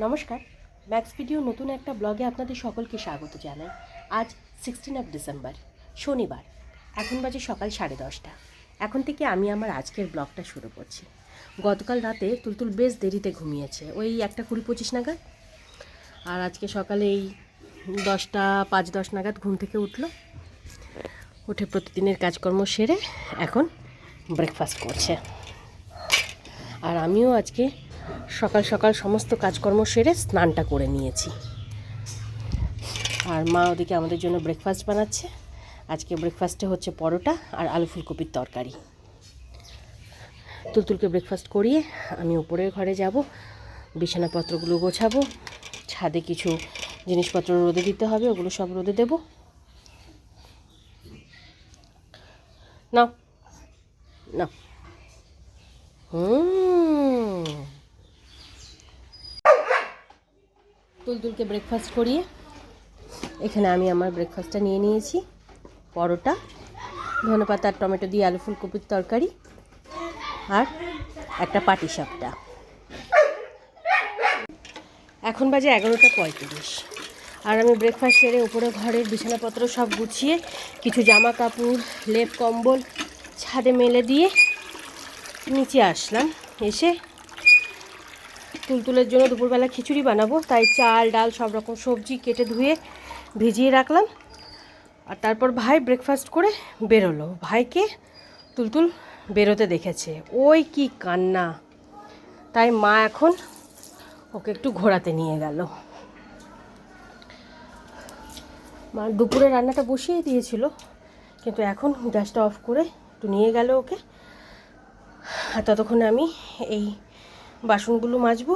নমস্কার max video নতুন একটা ব্লগে আপনাদের সকলকে স্বাগত জানাই। আজ সিক্সটিন অফ ডিসেম্বর শনিবার, এখন বাজে সকাল সাড়ে দশটা। এখন থেকে আমি আমার আজকের ব্লগটা শুরু করছি। গতকাল রাতে তুলতুল বেশ দেরিতে ঘুমিয়েছে, ওই একটা কুড়ি পঁচিশ নাগাদ। আর আজকে সকালে এই দশটা, পাঁচ দশ নাগাদ ঘুম থেকে উঠল। উঠে প্রতিদিনের কাজকর্ম সেরে এখন ব্রেকফাস্ট করছে। আর আমিও আজকে সকাল সকাল সমস্ত কাজকর্ম সেরে স্নানটা করে নিয়েছি। আর মা ওদিকে আমাদের জন্য ব্রেকফাস্ট বানাচ্ছে। আজকে ব্রেকফাস্টে হচ্ছে পরোটা আর আলু ফুলকপির তরকারি। তুলতুলকে ব্রেকফাস্ট করিয়ে আমি উপরের ঘরে যাব, বিছানাপত্রগুলো গোছাবো, ছাদে কিছু জিনিসপত্র রোদে দিতে হবে, ওগুলো সব রোদে দেবো। না না হুম। তুলতুলকে ব্রেকফাস্ট করিয়ে এখানে আমি আমার ব্রেকফাস্টটা নিয়ে নিয়েছি, পরোটা ধনেপাতা আর টমেটো দিয়ে আলু ফুলকপির তরকারি আর একটা পাটি সাপটা। এখন বাজে এগারোটা পঁয়ত্রিশ। আর আমি ব্রেকফাস্ট সেরে উপরে ঘরের বিছানাপত্র সব গুছিয়ে কিছু জামা কাপড় লেপ কম্বল, ছাদে মেলে দিয়ে নিচে আসলাম। এসে তুলতুলের জন্য দুপুরবেলা খিচুড়ি বানাবো। তাই চাল, ডাল সব রকম সবজি কেটে ধুয়ে ভিজিয়ে রাখলাম। আর তারপর ভাই ব্রেকফাস্ট করে বেরোলো। ভাইকে তুলতুল বেরোতে দেখেছে। ওই কি কান্না। তাই মা এখন ওকে একটু ঘোরাতে নিয়ে গেল। মা দুপুরে রান্নাটা বসিয়ে দিয়েছিল, কিন্তু এখন গ্যাসটা অফ করে একটু নিয়ে গেল ওকে। আর ততক্ষণে আমি এই বাসনগুলো মাজবো,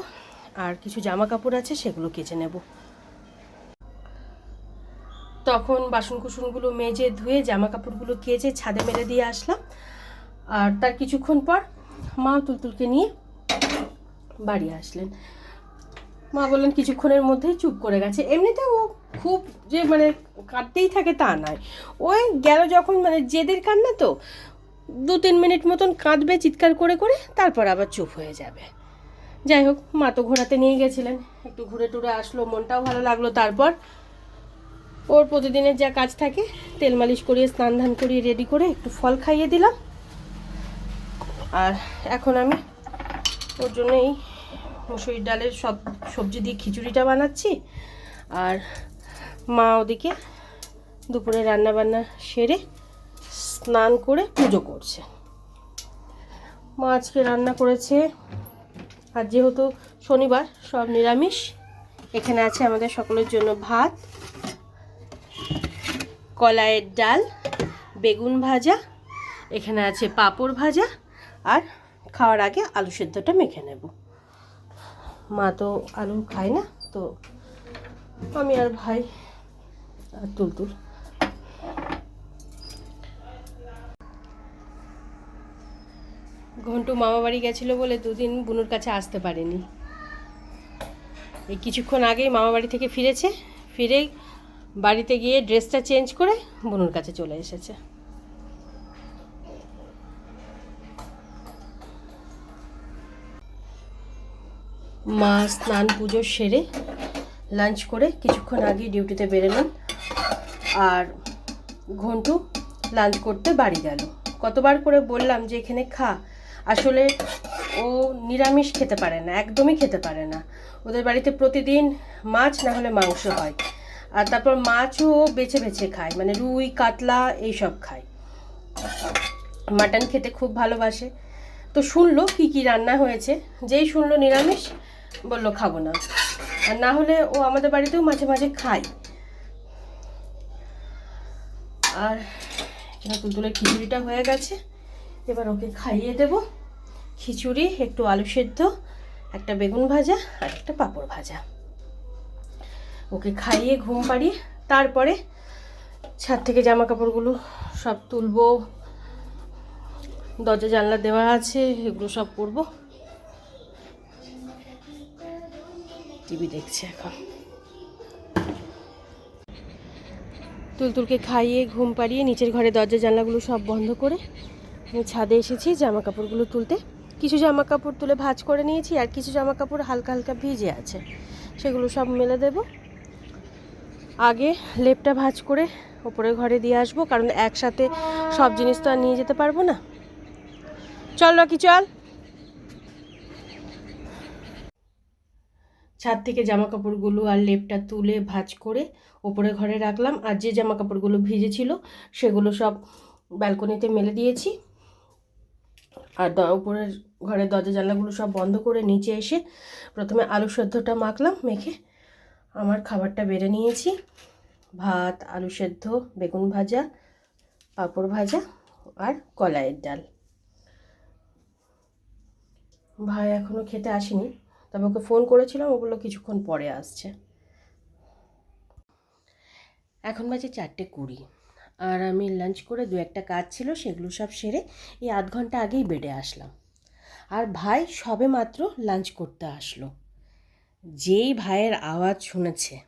আর কিছু জামা কাপড় আছে, সেগুলো কেচে নেব। তখন বাসন কুসনগুলো মেজে ধুয়ে জামা কাপড়গুলো কেচে ছাদে মেলে দিয়ে আসলাম। আর তার কিছুক্ষণ পর মা তুলতুলকে নিয়ে বাড়ি আসলেন। মা বললেন, কিছুক্ষণের মধ্যেই চুপ করে গেছে। এমনিতে ও খুব যে মানে কাঁদতেই থাকে তা নয়। ওই গেল যখন মানে জেদের কান্না তো দু তিন মিনিট মতন কাঁদবে চিৎকার করে করে, তারপর আবার চুপ হয়ে যাবে। যাই হোক, মা তো ঘোরাতে নিয়ে গেছিলেন। একটু ঘুরে টুরে আসলো, মনটাও ভালো লাগল তারপর। ওর প্রতিদিনের যা কাজ থাকে, তেল মালিশ করিয়ে, স্নান ধান করিয়ে রেডি করে একটু ফল খাইয়ে দিলাম। আর এখন আমি ওর জন্য এই মুসুরির ডালের সব সবজি দিয়ে খিচুড়িটা বানাচ্ছি। আর মা ওদিকে দুপুরে রান্না বান্না সেরে স্নান করে পুজো করছে। মা আজকে রান্না করেছে আর যেহেতু শনিবার, সব নিরামিষ, এখানে আছে আমাদের সকলের জন্য ভাত, কলাইয়ের ডাল, বেগুন ভাজা, এখানে আছে পাঁপড় ভাজা, আর খাওয়ার আগে আলু সেদ্ধটা মেখে নেব। মা তো আলু খায় না, তো আমি আর ভাই আর তুলতুল। ঘন্টু মামা বাড়ি গেছিল বলে দুদিন বুনুর কাছে আসতে পারেনি। এই কিছুক্ষণ আগেই মামা বাড়ি থেকে ফিরেছে, ফিরে বাড়িতে গিয়ে ড্রেসটা চেঞ্জ করে বুনুর কাছে চলে এসেছে। মা স্নান পুজো সেরে লাঞ্চ করে কিছুক্ষণ আগে ডিউটিতে বেরোলেন আর ঘন্টু লাঞ্চ করতে বাড়ি গেল। কতবার করে বললাম যে এখানে খা আসলে ও নিরামিষ খেতে পারে না, একদমই খেতে পারে না। ওদের বাড়িতে প্রতিদিন মাছ না হলে মাংস হয়। আর তারপর মাছও বেছে বেছে খায় মানে রুই, কাতলা এইসব খায়। মাটন খেতে খুব ভালোবাসে। তো শুনলো কি কি রান্না হয়েছে, যেই শুনলো নিরামিষ, বলল খাব না। আর না হলে ও আমাদের বাড়িতেও মাঝে মাঝে খায়। আর তুলতুলের খিচুড়িটা হয়ে গেছে, এবার ওকে খাইয়ে দেব। খিচুড়ি, একটু আলু সেদ্ধ, একটা বেগুন ভাজা আর একটা পাঁপড় ভাজা। ওকে খাইয়ে ঘুম পাড়িয়ে তারপরে ছাদ থেকে জামা কাপড়গুলো সব তুলবো। দরজা, জানলা দেওয়া আছে, এগুলো সব করব। টিভি দেখছে এখন। তুলতুলকে খাইয়ে ঘুম পাড়িয়ে নিচের ঘরে দরজা, জানলাগুলো সব বন্ধ করে আমি ছাদে এসেছি জামা কাপড়গুলো তুলতে। কিছু জামা কাপড় তুলে ভাঁজ করে নিয়েছি আর কিছু জামা কাপড় হালকা হালকা ভিজে আছে। সেগুলো সব মেলে দেব। আগে লেপটা ভাজ করে ওপরে ঘরে দিয়ে আসব, কারণ একসাথে সব জিনিস তো আর নিয়ে যেতে পারব না। চল রকি, চল। ছাদ থেকে জামা কাপড়গুলো আর লেপটা তুলে ভাজ করে ওপরে ঘরে রাখলাম। আর যে জামা কাপড়গুলো ভিজেছিল, সেগুলো সব ব্যালকনিতে মেলে দিয়েছি। আর উপরের ঘরের দরজা জানলাগুলো সব বন্ধ করে নিচে এসে প্রথমে আলু সেদ্ধটা মাখলাম, মেখে আমার খাবারটা বেড়ে নিয়েছি। ভাত, আলু সেদ্ধ, বেগুন ভাজা, পাঁপড় ভাজা আর কলাইয়ের ডাল। ভাই এখনও খেতে আসেনি, তবে ওকে ফোন করেছিলাম ওগুলো কিছুক্ষণ পরে আসছে। এখন বাজে চারটে কুড়ি। আর আমি লাঞ্চ করে দু একটা কাজ ছিল, সেগুলো সব সেরে এই আধ ঘণ্টা আগেই বেডে আসলাম। আর ভাই সবে মাত্র লাঞ্চ করতে আসলো। যেই ভাইয়ের আওয়াজ শুনেছে,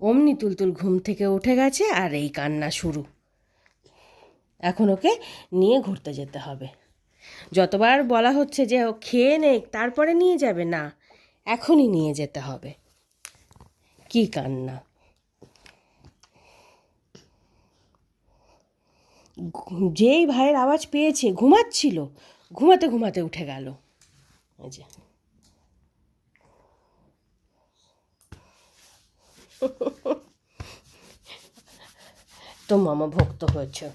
অমনি তুলতুল ঘুম থেকে উঠে গেছে আর এই কান্না শুরু। এখন ওকে নিয়ে ঘুরতে যেতে হবে। যতবার বলা হচ্ছে যে ও খেয়ে নে তারপরে নিয়ে যাবে, না, এখনই নিয়ে যেতে হবে। কি কান্না। যেই ভাইয়ের আওয়াজ পেয়েছে, ঘুমাচ্ছিল, ঘুমাতে ঘুমাতে উঠে গেল। তো মামা ভক্ত হয়েছে।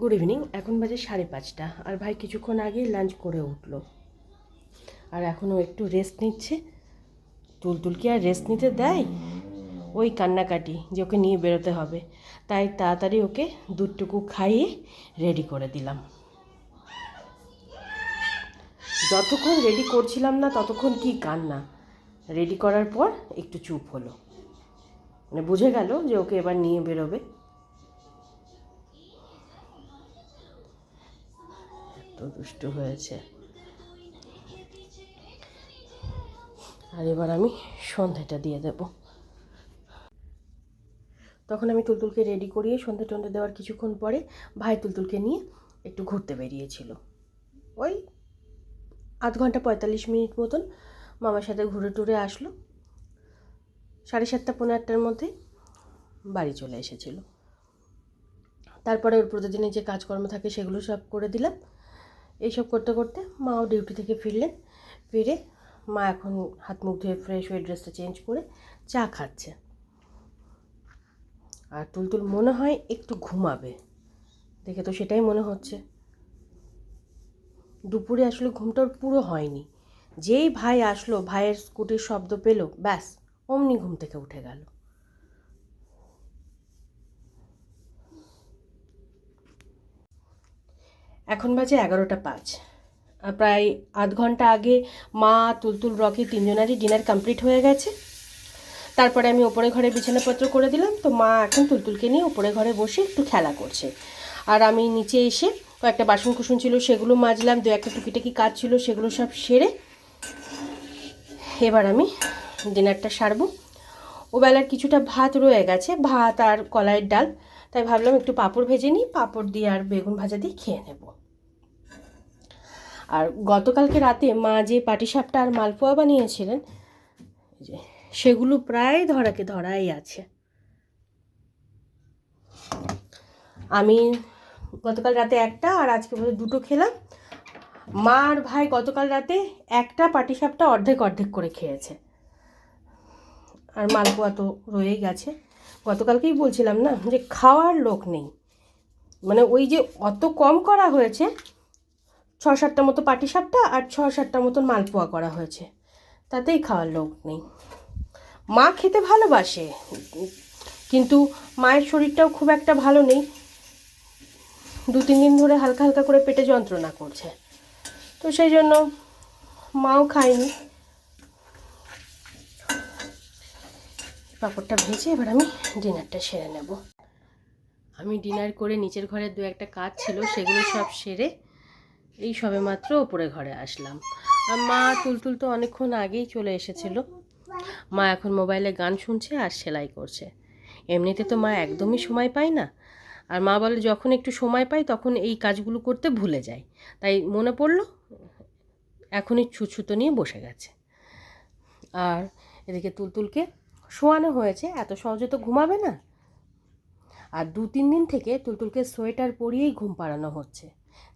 গুড ইভিনিং এখন বাজে সাড়ে পাঁচটা। আর ভাই কিছুক্ষণ আগেই লাঞ্চ করে উঠল। আর এখনও একটু রেস্ট নিচ্ছে। তুলতুল কি আর রেস্ট নিতে দেয়? ওই কান্নাকাটি যে ওকে নিয়ে বেরোতে হবে। তাই তাড়াতাড়ি ওকে দুধটুকু খাইয়ে রেডি করে দিলাম। যতক্ষণ রেডি করছিলাম না, ততক্ষণ কি কান্না? রেডি করার পর একটু চুপ হলো। মানে বুঝে গেল যে ওকে এবার নিয়ে বেরোবে। এত দুষ্টু হয়েছে। আর এবার আমি সন্ধ্যাটা দিয়ে দেব। তখন আমি তুলতুলকে রেডি করিয়ে সন্ধ্যে টন্ধে দেওয়ার কিছুক্ষণ পরে ভাই তুলতুলকে নিয়ে একটু ঘুরতে বেরিয়েছিল। ওই আধ ঘণ্টা পঁয়তাল্লিশ মিনিট মতন মামার সাথে ঘুরে টুরে আসলো। সাড়ে সাতটা পনেরো আটটার মধ্যে বাড়ি চলে এসেছিল। তারপরে ওর প্রতিদিনের যে কাজকর্ম থাকে সেগুলো সব করে দিলাম। এইসব করতে করতে মাও ডিউটি থেকে ফিরলেন। ফিরে মা এখন হাত মুখ ধুয়ে ফ্রেশ হয়ে ড্রেসটা চেঞ্জ করে চা খাচ্ছে। আর তুলতুল মনে হয় একটু ঘুমাবে। দেখে তো সেটাই মনে হচ্ছে। দুপুরে আসলে ঘুমটা পুরো হয়নি। যেই ভাই আসলো, ভাইয়ের স্কুটির শব্দ পেল, ব্যাস, অমনি ঘুম থেকে উঠে গেল। এখন বাজে এগারোটা পাঁচ। প্রায় আধ ঘণ্টা আগে মা, তুলতুল, রকি তিনজনারই ডিনার কমপ্লিট হয়ে গেছে। তারপরে আমি ওপরে ঘরে বিছানাপত্র করে দিলাম। তো মা এখন তুলতুলকে নিয়ে ওপরে ঘরে বসে একটু খেলা করছে। আর আমি নিচে এসে কয়েকটা বাসন কুসন ছিল, সেগুলো মাজলাম, দু একটা টুকিটাকি কাজ ছিল, সেগুলো সব সেরে এবার আমি ডিনারটা সারবো। ও বেলার কিছুটা ভাত রয়ে গেছে, ভাত আর কলাইয়ের ডাল। তাই ভাবলাম একটু পাঁপড় ভেজে নিই, পাঁপড় দিয়ে আর বেগুন ভাজা দিয়ে খেয়ে নেব। আর গতকালকে রাতে মা যে পাটিসাপটা আর মালপোয়া বানিয়েছিলেন যে সেগুলো প্রায় ধরাকে ধরাই আছে। আমি গতকাল রাতে একটা আর আজকে দুটো খেলাম। মা আর ভাই গতকাল রাতে একটা পাটিসাপটা অর্ধেক অর্ধেক করে খেয়েছে। আর মালপোয়া তো রয়েই গেছে। গতকালকেই বলছিলাম না যে খাওয়ার লোক নেই। মানে ওই যে অত কম করা হয়েছে ছ সাতটা মতো পাটিসাপটা আর ছ সাতটা মতন মালপোয়া করা হয়েছে। তাতেই খাওয়ার লোক নেই। মা খেতে ভালোবাসে। কিন্তু মায়ের শরীরটাও খুব একটা ভালো নেই। দু, তিন দিন ধরে হালকা হালকা করে পেটে যন্ত্রণা করছে। তো সেই জন্য মাও খায়নি। পাঁপড়টা ভেজে এবার আমি ডিনারটা সেরে নেব। আমি ডিনার করে নিচের ঘরে দু একটা কাজ ছিল, সেগুলো সব সেরে এই সবে মাত্র ওপরে ঘরে আসলাম। আর মা তুলতুল তো অনেকক্ষণ আগেই চলে এসেছিল। মা এখন মোবাইলে গান শুনছে আর সেলাই করছে। এমনিতে তো মা একদমই সময় পায় না। আর মা বলে যখন একটু সময় পাই তখন এই কাজগুলো করতে ভুলে যায়। তাই মনে পড়ল, এখনই ছুছুতো নিয়ে বসে গেছে। আর এদিকে তুলতুলকে শোয়ানো হয়েছে, এত সহজে তো ঘুমাবে না। আর দু তিন দিন থেকে তুলতুলকে সোয়েটার পরিয়েই ঘুম পাড়ানো হচ্ছে।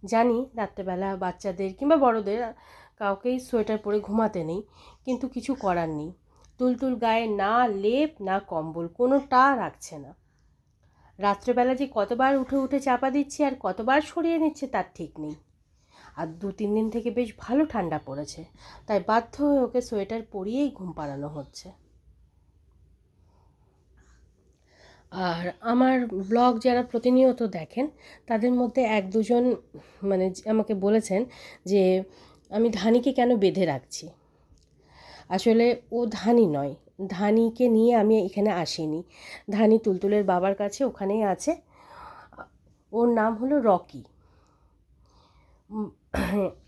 জানি রাত্রেবেলা বাচ্চাদের কিংবা বড়দের কাউকেই সোয়েটার পরে ঘুমাতে নেই, কিন্তু কিছু করার নেই। তুলতুল গায়ে না লেপ, না কম্বল, কোনোটা রাখছে না। রাত্রেবেলা যে কতবার উঠে উঠে চাপা দিচ্ছে আর কতবার সরিয়ে নিচ্ছে তার ঠিক নেই। আর দু তিন দিন থেকে বেশ ভালো ঠান্ডা পড়েছে, তাই বাধ্য হয়ে ওকে সোয়েটার পরিয়েই ঘুম পাড়ানো হচ্ছে। আর আমার ব্লগ যারা প্রতিনিয়ত দেখেন, তাদের মধ্যে এক দুজন মানে আমাকে বলেছেন যে, আমি ধানিকে কেন বেঁধে রাখছি? আসলে ও ধানি নয়। ধানিকে নিয়ে আমি এখানে আসিনি। ধানি তুলতুলের বাবার কাছে ওখানেই আছে। ওর নাম হলো রকি।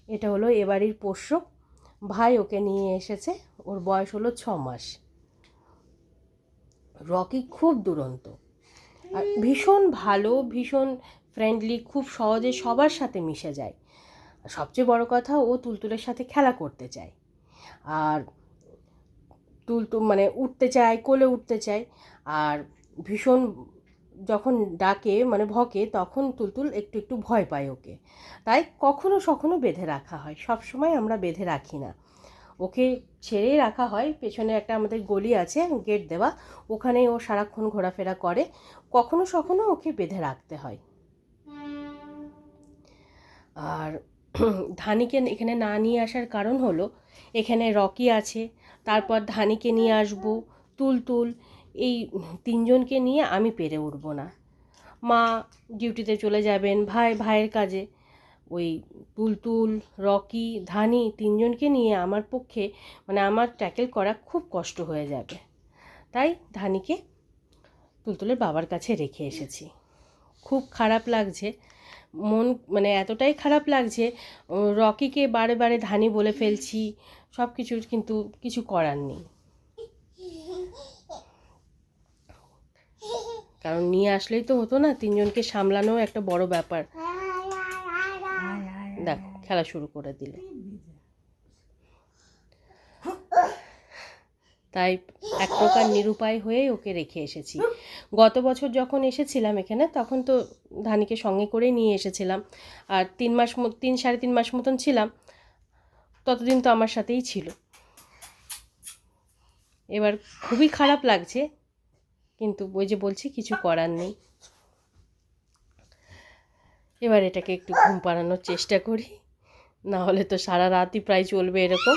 এটা হলো এ বাড়ির পোষ্য। ভাই ওকে নিয়ে এসেছে। ওর বয়স হলো ছ মাস। রকি খুব দুরন্ত। আর ভীষণ ভালো, ভীষণ ফ্রেন্ডলি খুব সহজে সবার সাথে মিশে যায়। সবচেয়ে বড় কথা, ও তুলতুলের সাথে খেলা করতে চায়। আর তুলতু মানে উঠতে চায়, কোলে উঠতে চায়। আর ভীষণ যখন ডাকে মানে ভকে, তখন তুলতুল একটু একটু ভয় পায় ওকে। তাই কখনো সখনো বেঁধে রাখা হয়। সব সময় আমরা বেঁধে রাখি না। ওকে ছেড়েই রাখা হয়। পেছনে একটা আমাদের গলি আছে, গেট দেওয়া। ওখানে ও সারাক্ষণ ঘোরাফেরা করে। কখনো সখনো ওকে বেঁধে রাখতে হয়। আর ধানিকে এখানে না নিয়ে আসার কারণ হলো, এখানে রকি আছে। তারপর ধানিকে নিয়ে আসব, তুলতুল, এই তিনজনকে নিয়ে আমি পেরে উঠব না। মা ডিউটিতে চলে যাবেন, ভাই ভাইয়ের কাজে। ওই তুলতুল, রকি, ধানি তিনজনকে নিয়ে আমার পক্ষে মানে আমার ট্যাকেল করা খুব কষ্ট হয়ে যাবে। তাই ধানিকে তুলতুলের বাবার কাছে রেখে এসেছি। খুব খারাপ লাগছে মন মানে এতটাই খারাপ লাগছে রকিকে বারে বারে ধানি বলে ফেলছি সব কিছু কিন্তু কিছু করার নেই। কারণ নিয়ে আসলেই তো হতো না, তিনজনকে সামলানো একটা বড় ব্যাপার। দেখো, খেলা শুরু করে দিল। তাই এক প্রকার নিরুপায় হয়ে ওকে রেখে এসেছি। গত বছর যখন এসেছিলাম এখানে, তখন তো ধানিকে সঙ্গে করে নিয়ে এসেছিলাম। আর তিন মাস তিন, সাড়ে তিন মাস মতন ছিলাম, ততদিন তো আমার সাথেই ছিল। এবার খুবই খারাপ লাগছে, কিন্তু ওই যে বলছি, কিছু করার নেই। এবার এটাকে একটু ঘুম পাড়ানোর চেষ্টা করি, না হলে তো সারা রাতই প্রায় চলবে এরকম।